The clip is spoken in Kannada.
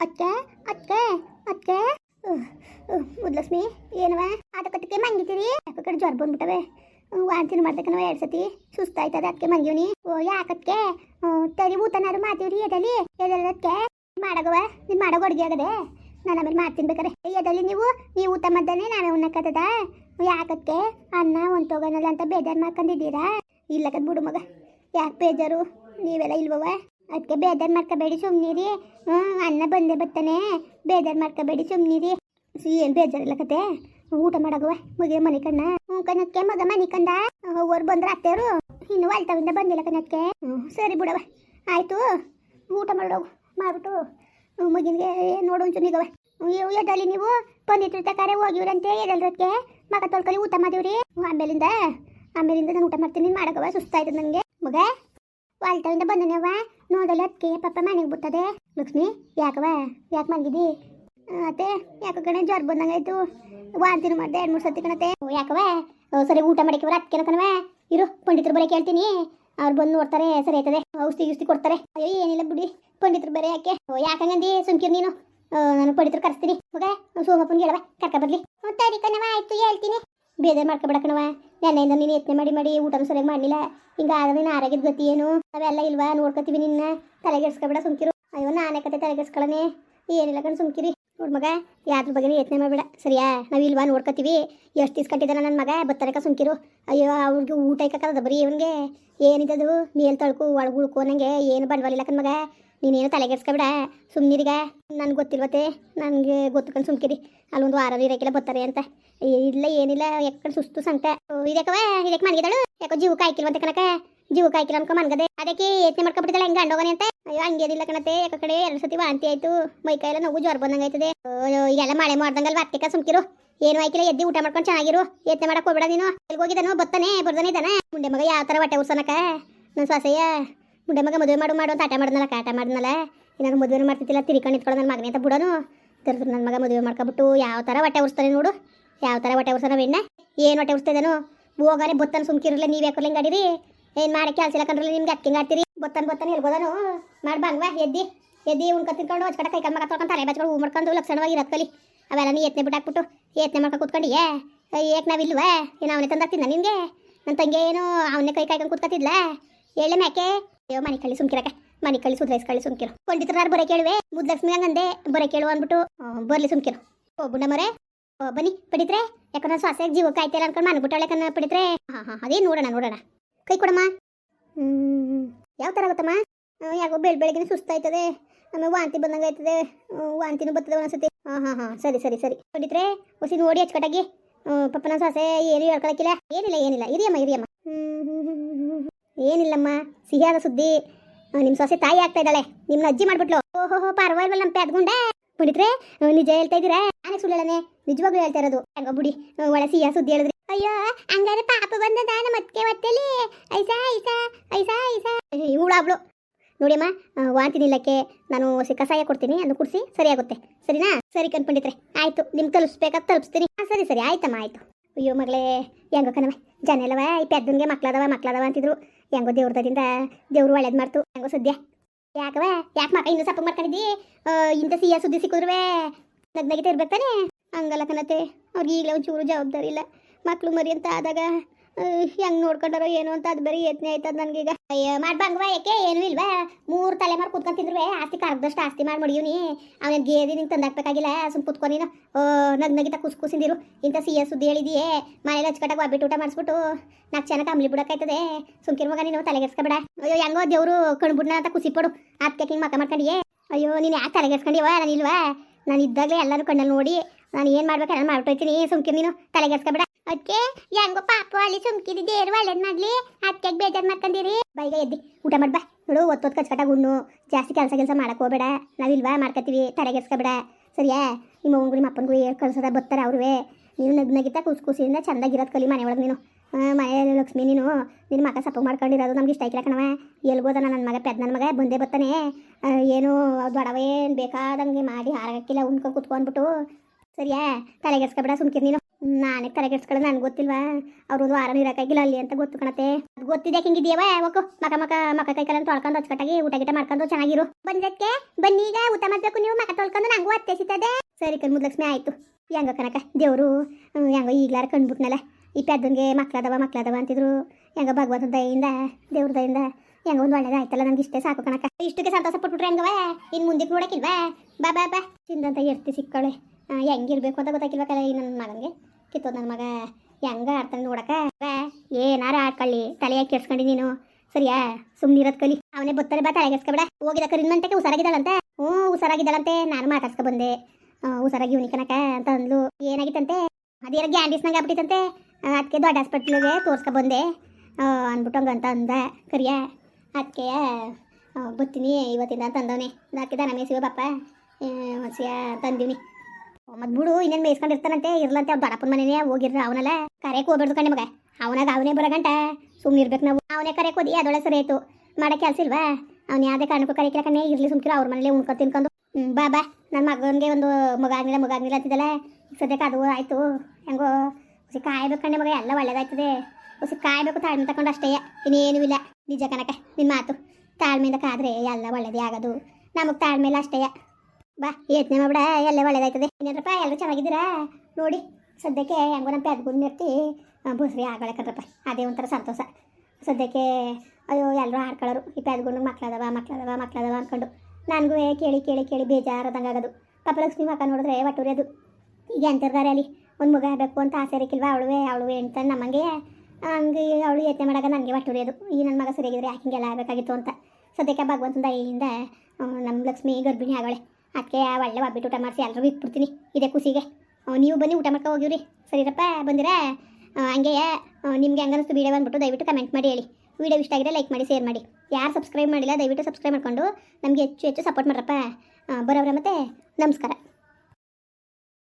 ಅತ್ತೆ ಅತ್ತೆ ಅತ್ತೆ. ಮುದ್ಲಕ್ಷ್ಮಿ ಏನವ? ಆಟಕಟ್ಟಕ್ಕೆ ಮಂಗಿತೀರಿ ಕಡೆ ಜ್ವರ ಬಂದ್ಬಿಟ್ಟವೆ. ವಾಂತಿನ ಮಾಡ್ಬೇಕನವ ಎರಡು ಸತಿ ಸುಸ್ತಾಯ್ತದ ಅದಕ್ಕೆ ಮಂಗಿವ್ನಿ ಓ ಯಾಕಕ್ಕೆ ತರಿ ಊತನಾರು ಮಾಡ್ತೀವ್ರಿ ಎದಲಿ? ಎದಲಕ್ಕೆ ಮಾಡಗವ ನೀನು ಮಾಡೋ ಅಡುಗೆ ಆಗದೆ? ನಾನು ಆಮೇಲೆ ಮಾಡ್ತೀನಿ ಬೇಕಾರೆ ಎದಲಿ ನೀವು? ನೀವು ಊಟ ಮಾಡ್ದಾನೆ ನಾವೇ ಉಣ್ಣಕ್ಕತ್ತದ ಯಾಕಕ್ಕೆ ಅನ್ನ ಒಂತೋಗನಲ್ಲ ಅಂತ ಬೇಜಾರು ಮಾಡ್ಕೊಂಡಿದ್ದೀರಾ ಇಲ್ಲಕದ್ ಬಿಡು ಮಗ. ಯಾಕೆ ಬೇಜಾರು? ನೀವೆಲ್ಲ ಇಲ್ವವ ಅದಕ್ಕೆ ಬೇಜಾರು ಮಾಡ್ಕೋಬೇಡಿ ಸುಮ್ಮನಿರಿ ಹ್ಞೂ, ಅನ್ನ ಬಂದೇ ಬರ್ತಾನೆ. ಬೇಜಾರು ಮಾಡ್ಕೋಬೇಡಿ ಸುಮ್ಮನಿರಿ ಏನು ಬೇಜಾರಿಲ್ಲ ಕತೆ. ಊಟ ಮಾಡಗುವ, ಮುಗಿಯ ಮನೆ ಕಣ್ಣ. ಹ್ಞೂ ಕಣಕ್ಕೆ ಮಗ ಮನೆ ಕಂದ ಅವ್ರು ಬಂದ್ರೆ ಅತ್ತೇರು ಇನ್ನು ವಾಲ್ತವಿಂದ ಬಂದಿಲ್ಲ ಕಣಕ್ಕೆ ಸರಿ ಬಿಡವ ಆಯಿತು, ಊಟ ಮಾಡೋಗು ಮಾಡ್ಬಿಟ್ಟು. ಮಗಿನ್ಗೆ ನೋಡು ಒಂಚೂರು ನಿಗವ ಎದಲಿ ನೀವು? ಪಂಡಿತ್ರ ತಕಾರೆ ಹೋಗಿವ್ರಂತೆ ಎದಲ್ರಕ್ಕೆ ಮಗ ತೊಳ್ಕೊಳ್ಳಿ ಊಟ ಮಾಡಿವ್ರಿ. ಆಮೇಲಿಂದ ಆಮೇಲಿಂದ ನಾನು ಊಟ ಮಾಡ್ತೀನಿ ಮಾಡಕವ ಮಾಡಗವ, ಸುಸ್ತಾಯ್ತದ ನನಗೆ ಮಗ ವಾಲ್ತವಿಂದ ಬಂದನವ ನೋಡಲ್ಲ ಅದಕ್ಕೆ ಪಪ್ಪ ಮನೆಗೆ ಬಿಟ್ಟದೆ. ಲಕ್ಷ್ಮಿ ಯಾಕವ ಯಾಕೆ ಮಲಗಿದಿ? ಅತ್ತೆ, ಯಾಕೋ ಕಣೆ ಜ್ವರ ಬಂದಂಗಾಯ್ತು ವಾಂತಿನೂ ಮಾಡ್ದೆ ಎರಡು ಮೂರು ಸತಿ ಕಣತೆ ಯಾಕವ ಸರಿ ಊಟ ಮಾಡಕ್ಕೆ ಅದಕ್ಕೆ ಕಣವ ಇರು, ಪಂಡಿತರು ಬರೀ ಕೇಳ್ತೀನಿ. ಅವ್ರು ಬಂದು ನೋಡ್ತಾರೆ, ಸರಿ ಆಯ್ತದೆ. ಔಷಧಿ ಔಷಧಿ ಕೊಡ್ತಾರೆ. ಅಯ್ಯೋ, ಏನಿಲ್ಲ ಬಿಡಿ. ಪಂಡಿತರು ಬೇರೆ ಯಾಕೆ? ಯಾಕಂಗಂದಿ ಸುಮ್ಕಿರ್ ನೀನು. ನಾನು ಪಂಡಿತರು ಕರೆಸ್ತೀನಿ. ಮಗ ಸೋಮಪ್ಪನ ಹೇಳವ ಕರ್ಕ ಬರ್ಲಿ. ತಡಿ ಕಣವ ಆಯ್ತು, ಹೇಳ್ತೀನಿ. ಬೇಜಾರು ಮಾಡ್ಕೊಬೇಡ ಕಣವ ನೆನ್ನೆಯಿಂದ ನೀನು ಯತ್ನೆ ಮಾಡಿ ಮಾಡಿ ಊಟನೂ ಸರಿಯಾಗಿ ಮಾಡಲಿಲ್ಲ. ಹಿಂಗ ಆದ್ರೆ ನೀನು ಆರೋಗ್ಯದ ಗತಿ ಏನು? ನಾವೆಲ್ಲ ಇಲ್ವಾ? ನೋಡ್ಕೊತೀವಿ ನಿನ್ನ. ತಲೆಗೆಡ್ಸ್ಕೊಬೇಡ ಸುಮ್ಕಿರು. ಅಯ್ಯೋ, ನಾನೇ ಕತೆ ತಲೆಗೆಡ್ಸ್ಕೊಳ್ಳನೆ ಏನಿಲ್ಲ ಕಣ್, ಸುಮ್ಕಿರಿ. ನೋಡ್ ಮಗ ಯಾವ್ದ್ರ ಬಗ್ಗೆ ಯತ್ನೆ ಮಾಡಬೇಡ. ಸರಿಯಾ? ನಾವು ಇಲ್ವಾ? ನೋಡ್ಕೊತೀವಿ. ಎಷ್ಟು ದಿವ್ಸ ಕಟ್ಟಿದಾನ ನನ್ನ ಮಗ? ಬತ್ತರಕ ಸುಮ್ಕಿರು. ಅಯ್ಯೋ, ಅವ್ರಿಗೆ ಊಟ ಇಕ್ಕದ ಬರೀ ಇವನಿಗೆ. ಏನಿದದು? ಮೇಲ್ ತಳ್ಕು, ಒಳಗೆ ಉಳ್ಕೊ ನಂಗೆ ಏನು ಬಂಡವಾಳ ಇಲ್ಲ ಕಣ್ ಮಗ. ನೀನೇನು ತಲೆಗೆಡ್ಸ್ಕೊಬಿಡ ಸುಮ್ಮನಿರಿಗ ನನಗೆ ಗೊತ್ತಿಲ್ವತ್ತೆ. ನನಗೆ ಗೊತ್ತುಕೊಂಡು ಸುಮ್ಕಿರಿ. ಅಲ್ಲೊಂದು ವಾರ ಇರಕ್ಕಿಲ್ಲ ಬರ್ತಾರೆ ಅಂತ. ಇಲ್ಲ, ಏನಿಲ್ಲ. ಯಾಕಡೆ ಸುಸ್ತು ಸಂತ ಇದಕ್ಕವ ಇದಕ್ಕೆ ಮನಗಿದಳು? ಯಾಕೋ ಜೀವ ಕಾಯ್ಕಿಲ್ವಂತೆ ಕಣಕ ಜೀವ ಕಾಯ್ಕಿಲ್ಲ ಅನ್ಕೊ ಮನ್ಗದೆ. ಅದಕ್ಕೆ ಯತ್ನೆ ಮಾಡ್ಕೊಬಿಟ್ಟಿದ್ದಾಳೆ? ಹಂಗೆ ಅಂಡೋಗನೆ ಅಂತ? ಅಯ್ಯೋ, ಹಂಗೇನಿಲ್ಲ ಕಣತೆ ಯಾಕ ಕಡೆ ಎರಡು ಸತಿ ವಾಂತಿ ಆಯ್ತು. ಮೈ ಕೈಲ ನೋವು, ಜ್ವರ ಬಂದಂಗೆ ಆಯ್ತದೆ ಈಗೆಲ್ಲ ಮಳೆ ಮಾಡ್ದಂಗಲ್ಲ ಅತ್ತೆಕ ಸುಮ್ಕಿರು. ಏನು ಆಯ್ಕಿಲ್ಲ. ಎದ್ದಿ ಊಟ ಮಾಡ್ಕೊಂಡು ಚೆನ್ನಾಗಿರು. ಯತ್ನೆ ಮಾಡಕ್ ಹೋಗ್ಬೇಡ ನೀನು. ಎಲ್ಲಿ ಹೋಗಿದ್ದಾನೋ? ಬರ್ತಾನೆ, ಬರ್ದಾನೆ ಇದ್ದಾನೆ. ಮುಂಡೆ ಮಗ ಯಾವ ಥರ ಹೊಟ್ಟೆ ಉರ್ಸನಕ ನನ್ನ ಸ್ವಾಸಯ್ಯ ಮುಂಡೆ ಮಗ ಮದುವೆ ಮಾಡು ಮಾಡು ಅಂತ ಆಟ ಮಾಡಿದ್ನಲ್ಲ, ಕಾಟ ಮಾಡಿದ್ನಲ್ಲ. ಇನ್ನೊಂದು ಮದುವೆ ಮಾಡ್ತಿದ್ದಿಲ್ಲ ತಿರ್ಕೊಂಡು ನನ್ನ ಮಗನೇ ಅಂತ ಬಿಡೋನು. ತಿರ್ದು ನನ್ನ ಮಗ ಮದುವೆ ಮಾಡ್ಕೊಬಿಟ್ಟು ಯಾವ ಥರ ಹೊಟ್ಟೆ ಉರ್ಸ್ತಾನೆ ನೋಡು. ಯಾವ ಥರ ಹೊಟ್ಟೆ ಉರ್ಸನ ಬೆಣ್ಣ ಏನು ಹೊಟ್ಟೆ ಉರ್ಸ್ತಿದ್ದಾನು ಹೋಗಾರೆ ಬೊತ್ತನ ಸುಮ್ಕಿರಲ್ಲ ನೀವು ಯಾಕೆ ಹಿಂಗೆ ಏನ್ ಏನು ಮಾಡಿ ಕೆಲಸ ಇಲ್ಲ ಕಂಡ್ರಲ್ಲ ನಿಮ್ಗೆ ಅಕ್ಕಿಂಗ್ ಆಡ್ತೀರಿ? ಬೊತ್ತನ ಬೊತ್ತನ ಹೇಳ್ಬೋದನು ಮಾಡಿ ಬಂಗ್ವಾ ಎದ್ದಿ. ಎದ್ದಿ ಉಣ್ಕೊ ತಿನ್ಕೊಂಡು ಹಚ್ಕಡೆ ಕೈ ಕಲ್ ಮಗ ತಲೆ ಬಚ್ಕೊಂಡು ಹೂ ಮಾಡ್ಕೊಂಡು ಲಕ್ಷಣವಾಗಿ ಇರತ್ತಲ್ಲಿ ಅವೆಲ್ಲ ನೀ ಯತ್ನೆ ಬಿಟ್ಟಾಕ್ಬಿಟ್ಟು ಯತ್ನೆ ಮಾಡ್ಕೊಂಡು ಕೂತ್ಕೊಂಡು, ಏ? ಏಕ್ ನಾವಿಲ್ವಾ ಏನು ಅವನೇ ತಂದಾಕ್ತಿದ್ದ ನಿನಗೆ ನನ್ನ ತಂಗಿ ಏನು ಅವನೇ ಕೈ ಕಾಯ್ಕೊಂಡು ಕೂತ್ಕೊತಿದ್ಲ ಹೇಳಿ ಮ್ಯಾಕೆ? ಅಯ್ಯೋ, ಮನೆ ಕಳಿ ಸುಮ್ಕಿರಕ. ಮನೆ ಕಳ್ಳಿ ಕಳಿ ಸುಮ್ಕಿರು. ಪಂಡಿತರ ಬರ ಕೇಳುವೆ? ಮುದ್ಲಕ್ಷ್ಮಿ ಹಂಗಂದೆ ಬರ ಕೇಳು ಅಂದ್ಬಿಟ್ಟು ಬರ್ಲಿ ಸುಮ್ಕಿರು. ಓ ಮರೆ ಓ, ಬನ್ನಿ, ಪಡಿತ್ರೆ. ಯಾಕಂದ್ರೆ ಶ್ವಾಸಕ್ಕೆ ಜೀವ ಕಾಯ್ತಿಲ್ಲ ಅನ್ಕೊಂಡು ಮನ್ಬಿಟ್ಟಾಳೆ ಕನ್ನ ಪಡಿತ್ರೆ. ಹಾಂ ಹಾಂ ಅದೇ ನೋಡೋಣ ನೋಡೋಣ. ಕೈ ಕೊಡಮ್ಮ. ಯಾವ ಥರ ಗೊತ್ತಮ್ಮ ಯಾಕೋ ಬೆಳ್ ಬೆಳಗ್ಗೆ ಸುಸ್ತಾಯ್ತದೆ. ಆಮೇಲೆ ವಾಂತಿ ಬಂದಂಗೆ ಆಯ್ತದೆ. ವಾಂತಿನೂ ಬರ್ತದೆ ಒಂದ್ಸತಿ ಹಾಂ ಹಾಂ ಹಾಂ, ಸರಿ ಸರಿ ಸರಿ. ಪಡಿತ್ರೆ ಹೊಸಿ ನೋಡಿ ಅಚ್ಚುಕಟ್ಟಾಗಿ. ಪಪ್ಪನ ಸಾಸೆ ಏನು ಹೇಳ್ಕೊಳಕ್ಕಿಲ್ಲ? ಏನಿಲ್ಲ ಏನಿಲ್ಲ. ಇರಿಯಮ್ಮ ಇರಿಯಮ್ಮ. ಏನಿಲ್ಲಮ್ಮ, ಸಿಹಿಯಾದ ಸುದ್ದಿ. ನಿಮ್ಮ ನಿಮ್ ಸೊಸೆ ತಾಯಿ ಆಗ್ತಾ ಇದ್ದಾಳೆ. ನಿಮ್ನ ಅಜ್ಜಿ ಮಾಡ್ಬಿಟ್ಲು. ಓಹೋ ಪರವಾಗಿಲ್ಲ ನಮ್ಮ ಪ್ಯಾದ್ಗುಂಡೆ ಪುಂಡಿತ್ರೆ ನಿಜ ಹೇಳ್ತಾ ಇದ್ದೀರಾ? ನಾನೇ ಸುಳ್ಳನೆ ನಿಜವಾಗ್ಲೂ ಹೇಳ್ತಾ ಇರೋದು. ಬುಡಿ. ಒಳ ಸಿಹಿಯ ಸುದ್ದಿ ಹೇಳಿದ್ರಿ. ಅಯ್ಯೋ, ಹಂಗಾದ್ರೆ ಪಾಪ ಬಂದದ ನಮ್ಮ ಅತ್ತೆ ಒತ್ತಲಿ ಐಸಾ ಐಸಾ ಐಸಾ ಐಸಾ. ಇವಳಾಬ್ಳು ನೋಡಿಯಮ್ಮ ವಾಂತಿ ನಿಲ್ಲಕ್ಕೆ ನಾನು ಕಷಾಯ ಕೊಡ್ತೀನಿ. ಅದು ಕುಡಿಸಿ ಸರಿಯಾಗುತ್ತೆ. ಸರಿನಾ? ಸರಿ ಕಣ್ಪಂಡಿತ್ರೆ ಆಯ್ತು ನಿಮ್ ತಲುಪಿಸ್ಬೇಕಾದ್ ತಲುಪಿಸ್ತೀನಿ. ಹಾಂ ಸರಿ ಸರಿ. ಆಯ್ತಮ್ಮ, ಆಯ್ತು. ಅಯ್ಯೋ ಮಗಳೇ, ಹೆಂಗೋ ಕಣವ ಜನ ಎಲ್ಲವ ಈ ಪೆದ್ದನ್ಗೆ ಮಕ್ಳದವ ಮಕ್ಳದವ ಅಂತಿದ್ರು. ಹೆಂಗೋ ದೇವ್ರದಿಂದ ದೇವ್ರು ಒಳ್ಳೇದು ಮಾಡ್ತು. ಹೆಂಗೋ ಸದ್ಯ ಯಾಕವ ಯಾಕೆ ಮಕ್ಕ ಇನ್ನು ಸಪ್ಪ ಮಾಡ್ಕೊಂಡಿದ್ದಿ? ಇಂಥ ಸಿಹಿಯ ಸುದ್ದಿ ಸಿಕ್ಕಿದ್ರುವೆ ನಗ್ನಗಿತ ಇರ್ಬೇಕು ತಾನೇ? ಹಂಗಲ್ಲ ಕಣತೆ ಅವ್ರಿಗೆ ಈಗಲೇ ಒಂಚೂರು ಜವಾಬ್ದಾರಿ ಇಲ್ಲ. ಮಕ್ಳು ಮರಿ ಅಂತ ಆದಾಗ ಹೆಂಗ್ ನೋಡ್ಕೊಂಡಾರೋ ಏನೋ ಅಂತ ಅದು ಬರೀ ಯತ್ನೆ ಆಯ್ತದ ನನಗೀಗ. ಅಯ್ಯ ಮಾಡ್ಬಂಗ್ವಾ ಯಾಕೆ? ಏನು ಇಲ್ವಾ? ಮೂರು ತಲೆಮಾರು ಕುತ್ಕೊಂತಿದ್ರು. ಆಸ್ತಿ ಕರ್ದಷ್ಟು ಆಸ್ತಿ ಮಾಡಿ ಮಡಿಯೋನಿ ಅವನ ಗೇದಿ ನಿಂಗೆ ತಂದಾಕ್ಬೇಕಾಗಿಲ್ಲ ಸುಮ್ ಕುತ್ಕೊ ಓ, ನಗ್ ನಗಿತ ಕುಸ್ ಕುಸಿಂದಿರು. ಇಂಥ ಎಸ್ ಸುದ್ದಿ ಹೇಳಿದೀಯೆ? ಮನೇಲಿ ಹಚ್ಕಟ್ಟಾಗ ಒಬ್ಬಿಟ್ಟು ಊಟ ಮಾಡಿಸ್ಬಿಟ್ಟು ನಾಲ್ಕು ಚೆನ್ನಾಗಿ ಕಂಬ್ಲಿ ಬಿಡಕ್ಕಾಯ್ತದೆ. ಸುಮ್ಕಿರ್ ಮಗ ನೀನು ತಲೆಗೆಸ್ಕೊಬೇಡ ಅಯ್ಯೋ, ಹೆಂಗೋ ದೇವ್ರು ಕಣ್ಬಿಡ್ನ ಅಂತ ಖುಷಿ ಪಡು ಅದಕ್ಕೆ ಹಿಂಗೆ ಮಕ್ಕ ಮಾಡ್ಕೊಂಡಿಯೇ? ಅಯ್ಯೋ, ನೀನು ಯಾಕೆ ತಲೆಗೆಸ್ಕೊಂಡಿವ ನಾನು ಇಲ್ವಾ? ನಾನು ಇದ್ದಾಗಲೇ ಎಲ್ಲರೂ ಕಣ್ಣಲ್ಲಿ ನೋಡಿ ನಾನು ಏನು ಮಾಡ್ಬೇಕು ನಾನು ಮಾಡ್ಬಿಟ್ಟೋಯ್ತೀನಿ ಸುಮ್ಕಿರ್ ನೀನು ತಲೆಗೆಡ್ಸ್ಕೊಬೇಡ ಅದಕ್ಕೆ ಹೆಂಗೋ ಪಾಪ ಅಲ್ಲಿ ಸುಮ್ಕಿದ್ದು ದೇವ್ರು ಒಳ್ಳೇದು ಮಾಡ್ಲಿ. ಅದಕ್ಕೆ ಬೇಜಾರು ಮಾಡ್ಕೊಂಡಿರಿ ಬೈಗ ಎದ್ದಿ ಊಟ ಮಾಡ್ಬಾ ನೋಡು ಒತ್ತೊತ್ತು ಕಚ್ಕಟ್ಟಾಗ ಉಣ್ಣು. ಜಾಸ್ತಿ ಕೆಲಸ ಕೆಲಸ ಮಾಡಕ್ ಹೋಗ್ಬೇಡ. ನಾವಿಲ್ವಾ ಮಾಡ್ಕೊತೀವಿ ತಲೆಗೆಡ್ಸ್ಕೊಬೇಡ ಸರಿಯಾ? ನಿಮ್ಮ ಅವ್ವನ್ಗೂ ನಿಮ್ಮ ಅಪ್ಪನಿಗೂ ಹೇಳಿ ಕಳ್ಸೋದ ಬರ್ತಾರೆ ಅವ್ರುವೆ? ನೀನು ನಗ್ ನಗಿತ ಕುಸ್ ಚಂದ ಚಂದಾಗಿರೋದು ಕಲಿ ಮನೆ ಒಳಗೆ ನೀನು. ಆ, ಮನೆ ಲಕ್ಷ್ಮಿ ನೀನು. ನಿನ್ನ ಮಗ ಸಪೋರ್ಟ್ ಮಾಡ್ಕೊಂಡಿರೋದು ನಮ್ಗೆ ಇಷ್ಟ ಆಯ್ತಿಲ್ಲ ಕಣವ ಎಲ್ಗೋದ ನನ್ನ ಮಗ ಪೆದ್ ನನ್ನ ಮಗ ಬಂದೇ ಬರ್ತಾನೆ ಏನು ದೊಡವೇನು ಬೇಕಾದಂಗೆ ಮಾಡಿ ಹಾರಾಕಿಲ್ಲ ಉಣ್ಕೊಂಡು ಕುತ್ಕೊಂಡ್ಬಿಟ್ಟು. ಸರಿಯಾ? ತಲೆಗೆಡ್ಸ್ಕೊಬೇಡ ಸುಮ್ಕಿರ್ ನೀನು. ನಾನೇ ತಲೆ ಕೆಡ್ಸ್ಕೊಳ್ಳೋದು ನನಗೆ ಗೊತ್ತಿಲ್ವಾ? ಅವ್ರು ಒಂದು ವಾರ ಇರೋಕ್ಕಾಗಿಲ್ಲ ಅಲ್ಲಿ ಅಂತ ಗೊತ್ತು ಕಣತೆ. ಗೊತ್ತಿದೆ ಹಿಂಗಿದ್ಯವ ಯಾವಕ್ಕೂ ಮಕ ಮಕ ಮಕ ಕೈ ಕಲ್ಲ ತೊಳ್ಕೊಂಡು ಅಚ್ಚುಕಟ್ಟಾಗಿ ಊಟ ಗಿಟ ಮಾಡ್ಕೊಂಡು ಚೆನ್ನಾಗಿರು. ಬಂದಕ್ಕೆ ಬನ್ನಿ ಈಗ, ಊಟ ಮಾಡಬೇಕು ನೀವು. ಮಕ ತೊಳ್ಕೊಂಡು ನಂಗೂ ಅತ್ತೆ ಸಿತದೆ ಸರಿ ಕಣ್, ಮುದ್ಲಕ್ಷ್ಮಿ ಆಯ್ತು. ಹೆಂಗ ಕನಕ ದೇವರು ಹೆಂಗೋ ಈಗ್ಲಾರ ಕಂಡ್ಬಿಟ್ನಲ್ಲ. ಈ ಪೆದ್ದಂಗೆ ಮಕ್ಳದವ ಮಕ್ಳದವ ಅಂತಿದ್ರು. ಹೆಂಗ ಭಗವಂತ ದಯಿಂದ ದೇವ್ರ ದಯಿಂದ ಹೆಂಗೋ ಒಂದು ಒಳ್ಳೇದು ಆಯ್ತಲ್ಲ ನಂಗೆ ಇಷ್ಟೇ ಸಾಕು ಕಣಕ. ಇಷ್ಟಕ್ಕೆ ಸಂತೋಷ ಪಟ್ಬಿಟ್ರೆ ಹೆಂಗವ ಇನ್ ಮುಂದಕ್ಕೆ ನೋಡಕ್ಕಿಲ್ವಾ? ಬಾ ಬಾ ಬಾ. ಚಿಂದಂತ ಎರ್ತಿ ಸಿಕ್ಕಳೆ. ಹೆಂಗಿರ್ಬೇಕು ಅಂತ ಗೊತ್ತಾಗಿಲ್ಬೇಕಲ್ಲ ಈ ನನ್ನ ಮಗನಿಗೆ? ಕಿತ್ತೋದು ನನ್ನ ಮಗ. ಹೆಂಗ ಆಡ್ತಾನೆ ನೋಡಕ ಏನಾರ ಆಡ್ಕೊಳ್ಳಿ. ತಲೆಯಾಗಿ ಕೆಡ್ಸ್ಕೊಂಡಿ ನೀನು. ಸರಿಯಾ? ಸುಮ್ನಿರೋದ್ ಕಲಿ. ಅವನೇ ಬತ್ತಾರೆ ಬಾ ತಲೆಗೆಸ್ಕೊಬೇಡ ಹೋಗಿದ ಮಂಟಕ್ಕೆ ಹುಷಾರಾಗಿದ್ದಾಳಂತೆ. ಹ್ಞೂ, ಹುಷಾರಾಗಿದ್ದಾಳಂತೆ. ನಾನು ಮಾತಾಡ್ಸ್ಕೊ ಬಂದೆ. ಹುಷಾರಾಗಿ ಇವನಿ ಕನಕ ಅಂತ ಅಂದ್ಲು. ಏನಾಗಿತ್ತಂತೆ? ಅದೇನೋ ಗ್ಯಾಂಡೀಸ್ನಾಗ ಆಗ್ಬಿಟ್ಟಿತ್ತಂತೆ. ಅದಕ್ಕೆ ದೊಡ್ಡ ಹಾಸ್ಪಿಟ್ಲಿಗೆ ತೋರ್ಸ್ಕೊ ಬಂದೆ. ಅಂದ್ಬಿಟ್ಟು ಅಂತ ಅಂದ. ಕರಿಯ? ಅದಕ್ಕೆ ಬತ್ತೀನಿ ಇವತ್ತಿಂದ ಅಂತ ಅಂದವನೇ. ಅದಕ್ಕೆ ದನ ಮೇಸಿವ ಪಾಪ ಮಸಿಯ ತಂದಿವ್ನಿ. ಮತ್ ಬಿಡು, ಇನ್ನೇನು ಮೇಯ್ಸ್ಕೊಂಡಿರ್ತಾನಂತೆ ಇರ್ಲಂತೆ ಬಡಪ್ಪನ ಮನೇನೆ, ಹೋಗಿರ್ರ ಅವನಲ್ಲ. ಕರೆಕ್ ಹೋಗ್ಬಿಡ್ದು ಕಣೆ ಮಗ. ಅವನಾಗ ಅವನೇ ಬರಗಂಟ ಸುಮ್ಮನೆ ಇರ್ಬೇಕು ನಾವು. ಅವನೇ ಕರೆಕ್ ಹೋದಿ ಅದೊಳೆ ಸರಿ ಆಯ್ತು. ಮಾಡೋ ಕೆಲಸ ಇಲ್ವಾ? ಅವ್ನು ಯಾವುದೇ ಕಾರಣಕ್ಕೂ ಕರೆಕಿಲ್ಲ ಕಣ್ಣೆ ಇರ್ಲಿ ಸುಮ್ಕಿರ, ಅವ್ರ ಮನೇಲಿ ಉಣ್ಕೊಂಡು ತಿನ್ಕೊಂಡು. ಬಾ ಬಾ. ನನ್ನ ಮಗನಿಗೆ ಒಂದು ಮಗ ಆಗ್ಲಿಲ್ಲ ಮಗ ಆಗ್ಲಿಲ್ಲ ಅಂತಿದ್ದಲ್ಲ. ಸದ್ಯಕ್ಕೆ ಅದು ಆಯ್ತು. ಹೆಂಗೋ, ಹುಸಿ ಕಾಯ್ಬೇಕು ಕಣ್ಣೆ ಮಗ, ಎಲ್ಲ ಒಳ್ಳೇದಾಯ್ತದೆ. ಹುಸಿ ಕಾಯ್ಬೇಕು, ತಾಳ್ಮೆ ತಗೊಂಡು ಅಷ್ಟೇ. ಇನ್ನೇನು ಇಲ್ಲ. ನಿಜ ಕನಕ ನಿನ್ನ ಮಾತು. ತಾಳ್ಮೆಯಿಂದ ಕಾದ್ರೆ ಎಲ್ಲ ಒಳ್ಳೇದೇ ಆಗೋದು. ನಮಗೆ ತಾಳ್ಮೆ ಇಲ್ಲ ಅಷ್ಟೇ. ಬಾ ಯತ್ನೆ ಮಾಡ್ಬಿಡ ಎಲ್ಲ ಒಳ್ಳೇದಾಯ್ತದೆ. ಇನ್ನೇನಪ್ಪ ಎಲ್ಲರೂ ಚೆನ್ನಾಗಿದ್ದೀರಾ? ನೋಡಿ, ಸದ್ಯಕ್ಕೆ ಹೆಂಗೋ ನಮ್ಮ ಪೆದ್ಗುಂಡು ನಿರ್ತಿ ಬಸ್ರಿ ಆಗಳೆ ಕಣ್ರಪ್ಪ, ಅದೇ ಒಂಥರ ಸಂತೋಷ. ಸದ್ಯಕ್ಕೆ, ಅಯ್ಯೋ ಎಲ್ಲರೂ ಆಡ್ಕೊಳ್ಳೋರು ಈ ಪೆದ್ಗುಂಡು ಮಕ್ಳದವ ಮಕ್ಳದವ ಮಕ್ಳದವ ಅಂದ್ಕೊಂಡು ನನಗೂ ಕೇಳಿ ಕೇಳಿ ಕೇಳಿ ಬೇಜಾರದಂಗೆ ಆಗೋದು. ಕಪಲಕ್ಷ್ಮಿ ಲಕ್ಷ್ಮಿ ಮಕ್ಕ ನೋಡಿದ್ರೆ ಒಟ್ಟುರಿಯೋದು ಈಗ ಎಂತಿರ್ತಾರೆ ಅಲ್ಲಿ? ಒಂದು ಮಗ ಆಗಬೇಕು ಅಂತ ಆಸೆ ಇರಕ್ಕಿಲ್ವ ಅವಳುವೆ ಅವಳುವೆ ಅಂತ ನಮ್ಮಂಗೆ? ಹಂಗೆ ಅವಳು ಯತ್ನೆ ಮಾಡಾಗ ನನಗೆ ಒಟ್ಟುರಿಯೋದು ಈ ನನ್ನ ಮಗ ಸರಿಯಾಗಿದ್ರೆ ಯಾಕೆ ಹಿಂಗೆಲ್ಲ ಆಗಬೇಕಾಗಿತ್ತು ಅಂತ. ಸದ್ಯಕ್ಕೆ ಭಗವಂತನ ದಯೆಯಿಂದ ನಮ್ಮ ಲಕ್ಷ್ಮಿ ಗರ್ಭಿಣಿ ಆಗಳೆ. ಅದಕ್ಕೆ ಒಳ್ಳೆ ಒಬ್ಬಿಟ್ಟು ಊಟ ಮಾಡಿಸಿ ಎಲ್ಲರೂ ಇಟ್ಬಿಡ್ತೀನಿ ಇದೆ ಖುಷಿಗೆ. ನೀವು ಬನ್ನಿ ಊಟ ಮಾಡ್ಕೊ ಹೋಗಿವ್ರಿ ಸರಿರಪ್ಪ, ಬಂದಿರಾ? ಹಂಗೆ ನಿಮ್ಗೆ ಹೆಂಗೆ ಅನಿಸ್ತು ವೀಡಿಯೋ ಬಂದ್ಬಿಟ್ಟು ದಯವಿಟ್ಟು ಕಮೆಂಟ್ ಮಾಡಿ ಹೇಳಿ. ವೀಡಿಯೋ ಇಷ್ಟ ಆಗಿದೆ ಲೈಕ್ ಮಾಡಿ ಶೇರ್ ಮಾಡಿ. ಯಾರು ಸಬ್ಸ್ಕ್ರೈಬ್ ಮಾಡಿಲ್ಲ ದಯವಿಟ್ಟು ಸಬ್ಸ್ಕ್ರೈಬ್ ಮಾಡ್ಕೊಂಡು ನಮಗೆ ಹೆಚ್ಚು ಹೆಚ್ಚು ಸಪೋರ್ಟ್ ಮಾಡ್ರಪ್ಪ. ಬರೋವ್ರೆ ಮತ್ತೆ ನಮಸ್ಕಾರ.